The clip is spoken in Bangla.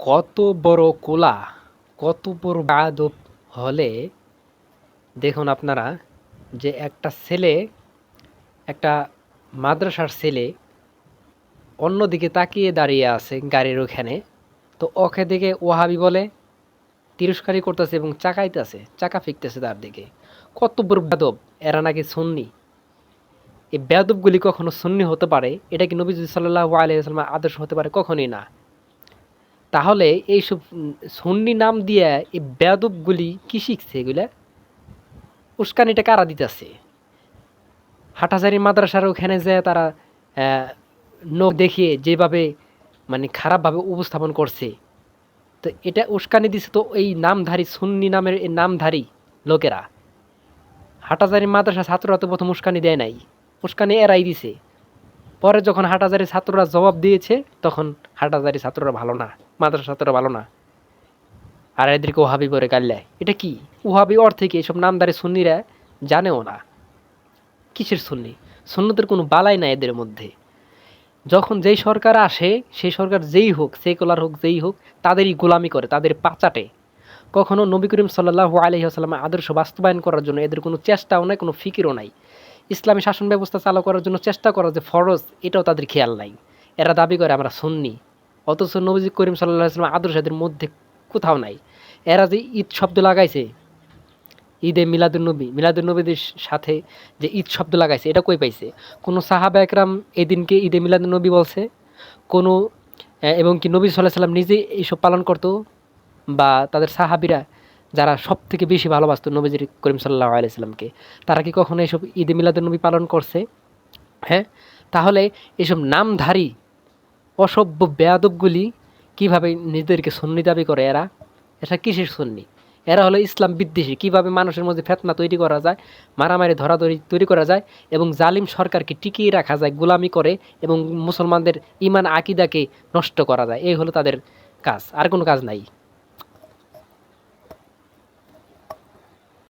কত বড় কোলা কত বড় বাদব হলে দেখুন আপনারা যে একটা ছেলে একটা মাদ্রাসার ছেলে অন্যদিকে তাকিয়ে দাঁড়িয়ে আছে গাড়ির ওখানে। তো ওকে দেখে ওহাবি বলে, তিরস্কারই করতেছে এবং চাকাইতেছে, চাকা ফিকতেছে তার দিকে। কত বেদব এরা নাকি সুন্নি। এই বেদবগুলি কখনো সুন্নি হতে পারে, এটা কি নবী সাল্লাহ আলিয়াল্লাম আদর্শ হতে পারে? কখনোই না। তাহলে এইসব সুন্নি নাম দিয়ে এই বেদবগুলি কি শিখছে এগুলা? উস্কানিটা কারা দিতেছে? হাটাজারি মাদ্রাসার ওখানে যে তারা নখ দেখিয়ে যেভাবে মানে খারাপভাবে উপস্থাপন করছে, তো এটা উস্কানি দিছে তো এই নামধারী সুন্নি নামের এই নামধারী লোকেরা। হাটাজারি মাদ্রাসা ছাত্ররা তো প্রথম উস্কানি দেয় নাই, উস্কানি এরাই দিছে। পরে যখন হাটাজারি ছাত্ররা জবাব দিয়েছে, তখন হাটাজারি ছাত্ররা ভালো না, মাদ্রাসা ছাত্ররা ভালো না। আর এদেরকে ওহাবি করে কাল্লায়। এটা কি? ওহাবি অর্থে কি? এসব নামদারি সুন্নিরা জানেও না। কিসের সুন্নি? সুন্নতের কোনো বালাই নাই এদের মধ্যে। যখন যেই সরকার আসে, সেই সরকার যেই হোক সেকুলার হোক, যেই হোক, তাদেরই গোলামি করে, তাদের পাচাটে কখনও নবী করিম সাল্লাহ আলহিহাস্লামের আদর্শ বাস্তবায়ন করার জন্য এদের কোনো চেষ্টাও নাই, কোনো ফিকিরও নাই। ইসলামী শাসন ব্যবস্থা চালু করার জন্য চেষ্টা করা যে ফরজ, এটাও তাদের খেয়াল নাই। এরা দাবি করে আমরা সুন্নি। অথচ নবীজি করিম সাল্লাহ আসলাম আদর্শ এদের মধ্যে কোথাও নাই। এরা যে ঈদ শব্দ লাগাইছে ঈদে মিলাদুলনবী মিলাদুলনবীদের সাথে যে ঈদ শব্দ লাগাইছে, এটা কই পাইছে? কোনো সাহাবা একরাম এদিনকে ঈদে মিলাদুলনবী বলছে? কোনো এবং কি নবী সাল্লাহ সাল্লাম নিজেই এইসব পালন করতো? বা তাদের সাহাবিরা যারা সব থেকে বেশি ভালোবাসত নবীজির করিম সাল্লাহ আলাইসাল্লামকে তারা কি কখনো এসব ঈদে মিলাদুলনবী পালন করছে? হ্যাঁ? তাহলে এসব নামধারী, অসভ্য বেয়াদবগুলি কীভাবে নিজেদেরকে সন্নি দাবি করে এরা? এটা কিসের সুন্নি? এরা হলো ইসলাম বিদ্বেষী। কীভাবে মানুষের মধ্যে ফেতনা তৈরি করা যায়, মারামারি, ধরাধরি তৈরি করা যায় এবং জালিম সরকারকে টিকিয়ে রাখা যায়, গোলামি করে এবং মুসলমানদের ইমান আকিদাকে নষ্ট করা যায়। এই হলো তাদের কাজ। আর কোনো কাজ নাই।